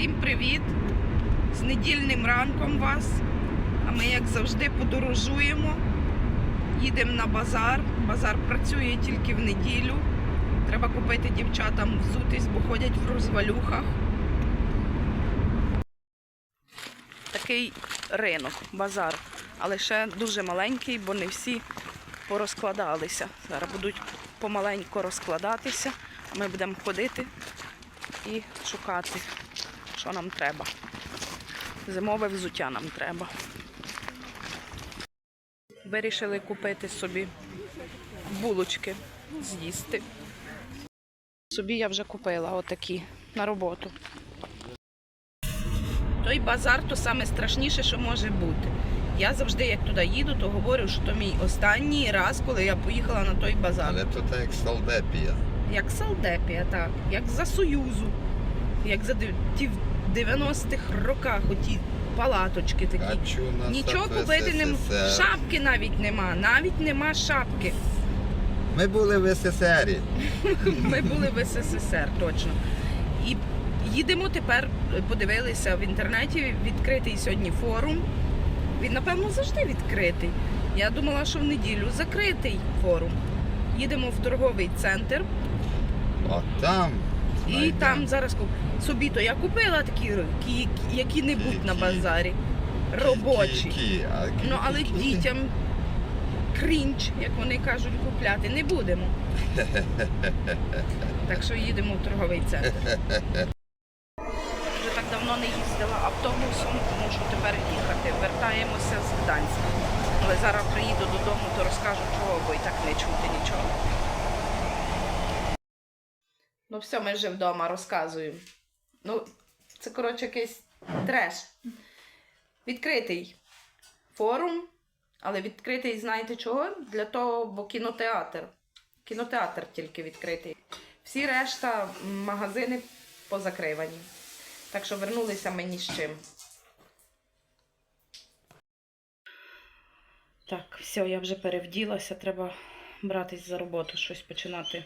Всім привіт! З недільним ранком вас. А ми, як завжди, подорожуємо. Їдемо на базар. Базар працює тільки в неділю. Треба купити дівчатам взутись, бо ходять в розвалюхах. Такий ринок, базар. Але ще дуже маленький, бо не всі порозкладалися. Зараз будуть помаленько розкладатися. Ми будемо ходити і шукати, що нам треба. Зимове взуття нам треба. Вирішили купити собі булочки, з'їсти. Собі я вже купила отакі на роботу. Той базар то саме страшніше, що може бути. Я завжди, як туди їду, то говорю, що то мій останній раз, коли я поїхала на той базар. Але то так як Салдепія. Як Салдепія, так, як за Союзу, як за ті в 90-х роках оті палаточки такі. Нічого купити не шапки навіть нема, навіть нема шапки. Ми були в СССРі. Ми були в СССР, точно. І їдемо тепер, подивилися в інтернеті, відкритий сьогодні форум. Він, напевно, завжди відкритий. Я думала, що в неділю закритий форум. Їдемо в торговий центр. От там. І там зараз куп- собі то я купила такі, які, які не будуть на базарі. Робочі. А Ну але дітям крінч, як вони кажуть, купляти не будемо. Так що їдемо в торговий центр. Вже так давно не їздила автобусом, тому що тепер їхати. Вертаємося з Гданська. Але зараз приїду додому, то розкажу чого, бо і так не чути нічого. Ну все, ми вже вдома розказуємо. Ну, це, коротше, якийсь треш. Відкритий форум, але відкритий, знаєте чого? Для того, бо кінотеатр. Кінотеатр тільки відкритий. Всі решта магазини позакривані. Так що вернулися ми ні з чим. Так, все, я вже перевділася, треба братись за роботу, щось починати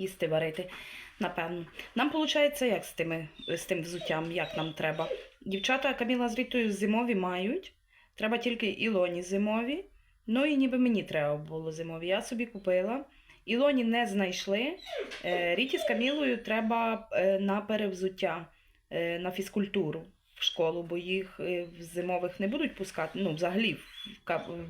їсти варити. Напевно. Нам виходить, як з, тими, з тим взуттям, як нам треба. Дівчата Каміла з Рітою зимові мають. Треба тільки ілоні зимові. Ну і ніби мені треба було зимові. Я собі купила. Ілоні не знайшли. Е, Ріті з Камілою треба е, на перевзуття, е, на фізкультуру в школу, бо їх в зимових не будуть пускати. Ну, взагалі, в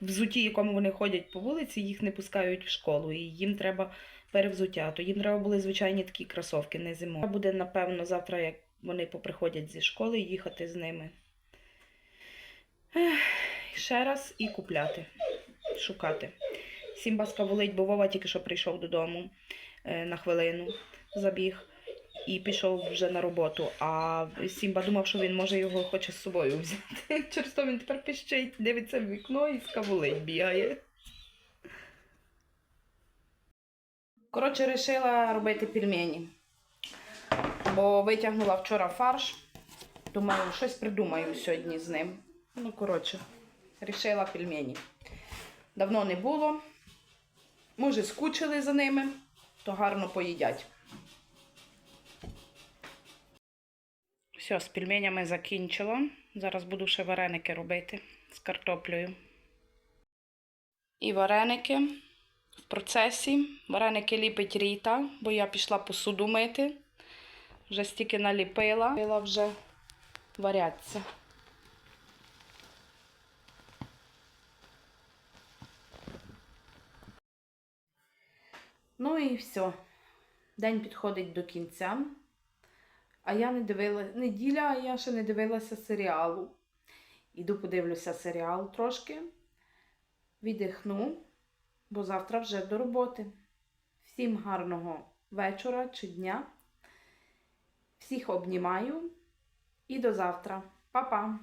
взутті, якому вони ходять по вулиці, їх не пускають в школу. І їм треба перевзуття. То їм треба були звичайні такі кросовки, не зимові. Буде, напевно, завтра, як вони поприходять зі школи, їхати з ними. Ех, ще раз і купляти, шукати. Сімбаска волить, бо Вова тільки що прийшов додому е, на хвилину, забіг і пішов вже на роботу. А Сімба думав, що він може його хоче з собою взяти. Через то він тепер пищить, дивиться в вікно і скавулить бігає. Коротше, вирішила робити пельмені. Бо витягнула вчора фарш. Думаю, щось придумаю сьогодні з ним. Ну, коротше, вирішила пельмені. Давно не було. Може, скучили за ними, то гарно поїдять. Все, з пельменями закінчила. Зараз буду ще вареники робити з картоплею. І вареники в процесі. Вареники ліпить Ріта, бо я пішла посуду мити. Вже стільки наліпила. Пила вже варяться. Ну і все. День підходить до кінця. А я не дивилася неділя, а я ще не дивилася серіалу. Іду подивлюся серіал трошки. Віддихну, бо завтра вже до роботи. Всім гарного вечора чи дня. Всіх обнімаю і до завтра. Па-па!